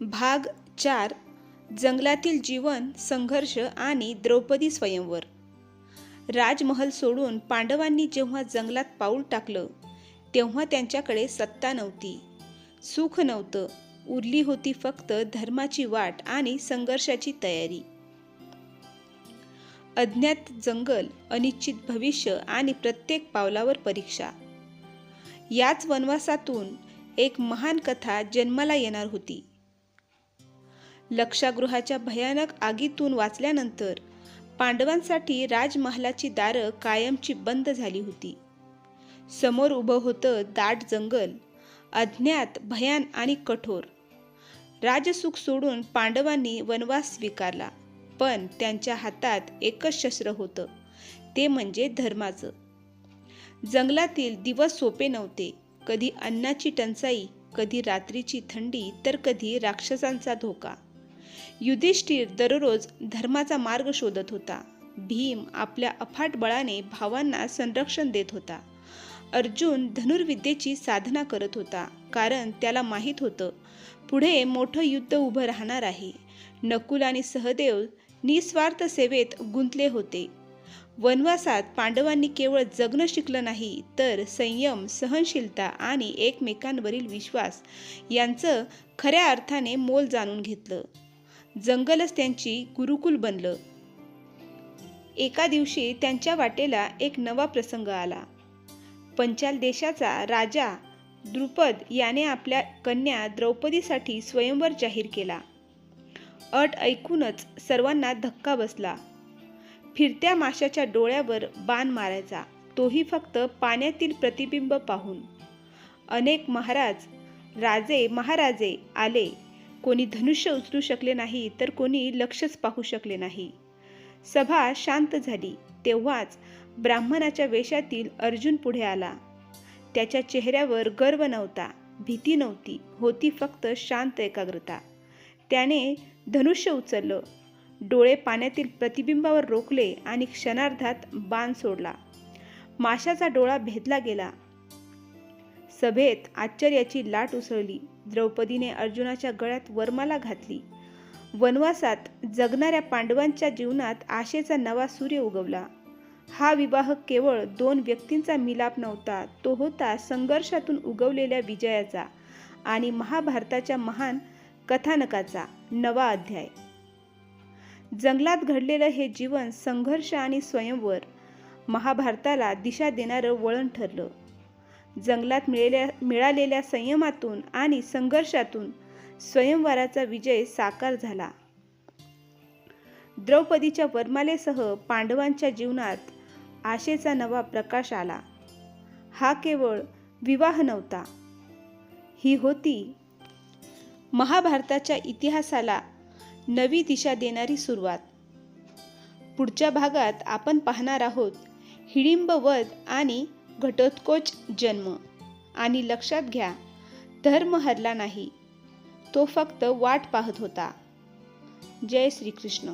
भाग चार जंगलातील जीवन संघर्ष आणि द्रौपदी स्वयंवर. राजमहल सोडून पांडवांनी जेव्हा जंगलात पाऊल टाकलं तेव्हा त्यांच्याकडे सत्ता नव्हती. सुख नव्हतं. उरली होती फक्त धर्माची वाट आणि संघर्षाची तयारी. अज्ञात जंगल अनिश्चित भविष्य आणि प्रत्येक पावलावर परीक्षा. याच वनवासातून एक महान कथा जन्माला येणार होती. लक्षागृहाच्या भयानक आगीतून वाचल्यानंतर पांडवांसाठी राजमहालाची दारं कायमची बंद झाली होती. समोर उभं होतं दाट जंगल अज्ञात भयान आणि कठोर. राजसुख सोडून पांडवांनी वनवास स्वीकारला पण त्यांच्या हातात एकच शस्त्र होतं ते म्हणजे धर्माचं. जंगलातील दिवस सोपे नव्हते कधी अन्नाची टंचाई कधी रात्रीची थंडी तर कधी राक्षसांचा धोका. युधिष्ठिर दररोज धर्माचा मार्ग शोधत होता. भीम आपल्या अफाट बळाने भावांना संरक्षण देत होता. अर्जुन धनुर्विद्येची साधना करत होता कारण त्याला माहीत होतं पुढे मोठं युद्ध उभं राहणार आहे. नकुल आणि सहदेव निस्वार्थ सेवेत गुंतले होते. वनवासात पांडवांनी केवळ जगणं शिकलं नाही तर संयम सहनशीलता आणि एकमेकांवरील विश्वास यांचं खऱ्या अर्थाने मोल जाणून घेतलं. जंगलच त्यांची गुरुकुल बनलं. एका दिवशी त्यांच्या वाटेला एक नवा प्रसंग आला. पंचाल देशाचा राजा द्रुपद याने आपल्या कन्या द्रौपदीसाठी स्वयंवर जाहीर केला. अट ऐकूनच सर्वांना धक्का बसला. फिरत्या माशाच्या डोळ्यावर बाण मारायचा. तोही फक्त पाण्यातील प्रतिबिंब पाहून. अनेक महाराज राजे महाराजे आले. कोणी धनुष्य उचलू शकले नाही तर कोणी लक्षच पाहू शकले नाही. सभा शांत झाली. तेव्हाच ब्राह्मणाच्या वेशातील अर्जुन पुढे आला. त्याच्या चेहऱ्यावर गर्व नव्हता भीती नव्हती होती फक्त शांत एकाग्रता. त्याने धनुष्य उचललं. डोळे पाण्यातील प्रतिबिंबावर रोखले आणि क्षणार्धात बाण सोडला. माशाचा डोळा भेदला गेला. सभेत आश्चर्याची लाट उसळली. द्रौपदीने अर्जुनाच्या गळ्यात वर्माला घातली. वनवासात जगणाऱ्या पांडवांच्या जीवनात आशेचा नवा सूर्य उगवला. हा विवाह केवळ दोन व्यक्तींचा मिलाप नव्हता तो होता संघर्षातून उगवलेल्या विजयाचा आणि महाभारताच्या महान कथानकाचा नवा अध्याय. जंगलात घडलेलं हे जीवन संघर्ष आणि स्वयंवर महाभारताला दिशा देणारं वळण ठरलं. जंगलात मिळेल्या मिळालेल्या संयमातून आणि संघर्षातून स्वयंवराचा विजय साकार झाला. द्रौपदीच्या वरमालेसह पांडवांच्या जीवनात आशेचा नवा प्रकाश आला. हा केवळ विवाह नव्हता. ही होती महाभारताच्या इतिहासाला नवी दिशा देणारी सुरुवात. पुढच्या भागात आपण पाहणार आहोत हिडिंब वध आणि घटोत्कोच जन्म. आणि लक्षात घ्या धर्म हरला नाही तो फक्त वाट पाहत होता. जय श्रीकृष्ण.